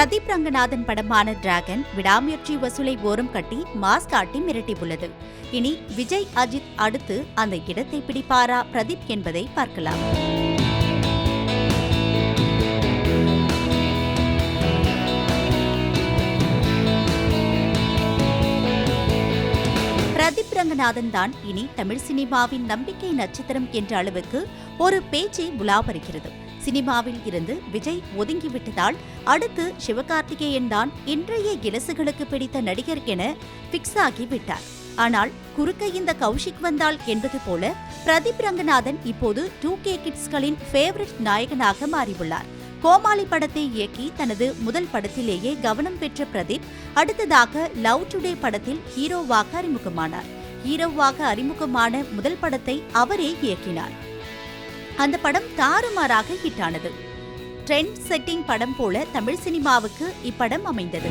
பிரதீப் ரங்கநாதன் படமான டிராகன் விடாமுயற்சி வசூலை ஓரம் கட்டி மாஸ் காட்டி மிரட்டியுள்ளது. இனி விஜய் அஜித் அடுத்து அந்த இடத்தை பிடிப்பாரா பிரதீப் என்பதை பார்க்கலாம். பிரதீப் ரங்கநாதன் தான் இனி தமிழ் சினிமாவின் நம்பிக்கை நட்சத்திரம் என்ற அளவுக்கு ஒரு பேச்சை உலா வருகிறது. சினிமாவில் இருந்து விஜய் ஒதுங்கிவிட்டதால் அடுத்து சிவகார்த்திகேயன் தான் இன்றைய இலசுகளுக்கு பிடித்த நடிகர் என பிக்ஸ் ஆகிவிட்டார். ஆனால் குறுக்க இந்த கௌஷிக் வந்தால் என்பது போல பிரதீப் ரங்கநாதன் இப்போது டூ கே கிட்ஸ்களின் ஃபேவரட் நாயகனாக மாறியுள்ளார். கோமாளி படத்தை இயக்கி தனது முதல் படத்திலேயே கவனம் பெற்ற பிரதீப் அடுத்ததாக லவ் டுடே படத்தில் ஹீரோவாக அறிமுகமானார். ஹீரோவாக அறிமுகமான முதல் படத்தை அவரே இயக்கினார். அந்த படம் தாறுமாறாக ஹிட் ஆனது. ட்ரெண்ட் செட்டிங் படம் போல தமிழ் சினிமாவுக்கு இப்படம் அமைந்தது.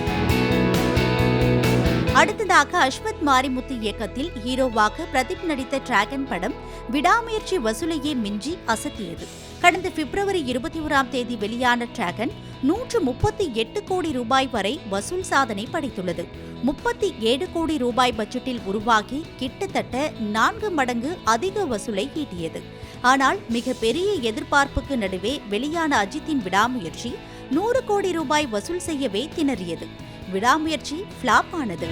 அடுத்ததாக அஸ்வத் மாரிமுத்து இயக்கத்தில் ஹீரோவாக பிரதீப் நடித்த டிராகன் படம் விடாமுயற்சி வசூலையே மிஞ்சி அசத்தியது. கடந்த பிப்ரவரி இருபத்தி ஓராம் தேதி வெளியான டிராகன் நூற்று முப்பத்தி எட்டு கோடி ரூபாய் வரை வசூல் சாதனை படைத்துள்ளது. முப்பத்தி ஏழு கோடி ரூபாய் பட்ஜெட்டில் உருவாகி கிட்டத்தட்ட நான்கு மடங்கு அதிக வசூலை ஈட்டியது. ஆனால் மிக பெரிய எதிர்பார்ப்புக்கு நடுவே வெளியான அஜித்தின் விடாமுயற்சி நூறு கோடி ரூபாய் வசூல் செய்யவே திணறியது விடாமுயற்சி ஃப்ளாப் ஆனது.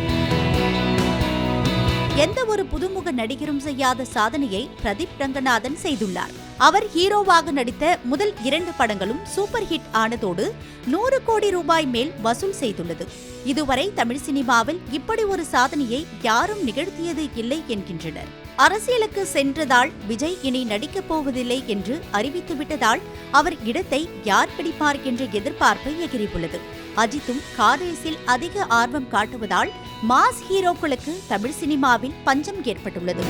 எந்த ஒரு புதுமுக நடிகரும் செய்யாத சாதனையை பிரதீப் ரங்கநாதன் செய்துள்ளார். அவர் ஹீரோவாக நடித்த முதல் இரண்டு படங்களும் சூப்பர் ஹிட் ஆனதோடு நூறு கோடி ரூபாய் மேல் வசூல் செய்துள்ளது. இதுவரை தமிழ் சினிமாவில் இப்படி ஒரு சாதனையை யாரும் நிகழ்த்தியது இல்லை என்கின்றனர். அரசியலுக்கு சென்றதால் விஜய் இனி நடிக்கப் போவதில்லை என்று அறிவித்துவிட்டதால் அவர் இடத்தை யார் பிடிப்பார் என்ற எதிர்பார்ப்பு எகிரியுள்ளது. அஜித்தும் காரேஸில் அதிக ஆர்வம் காட்டுவதால் மாஸ் ஹீரோக்களுக்கு தமிழ் சினிமாவில் பஞ்சம் ஏற்பட்டுள்ளது.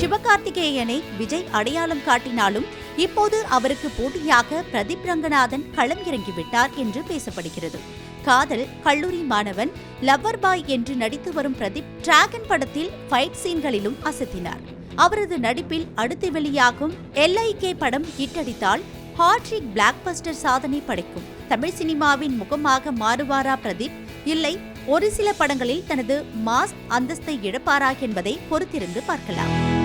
சிவகார்த்திகேயனை விஜய் அடையாளம் காட்டினாலும் இப்போது அவருக்கு போட்டியாக பிரதீப் ரங்கநாதன் களம் இறங்கிவிட்டார் என்று பேசப்படுகிறது. காதல் கல்லூரி மாணவன் லவ்வர் பாய் என்று நடித்து வரும் பிரதீப் டிராகன் படத்தில் ஃபைட் சீன்களிலும் அசத்தினார். அவரது நடிப்பில் அடுத்து வெளியாகும் எல்ஐகே படம் ஹிட் அடித்தால் ஹாட்ரிக் பிளாக்பஸ்டர் சாதனை படைக்கும். தமிழ் சினிமாவின் முகமாக மாறுவாரா பிரதீப்? இல்லை ஒரு சில படங்களில் தனது மாஸ் அந்தஸ்தை இழப்பாரா என்பதை பொறுத்திருந்து பார்க்கலாம்.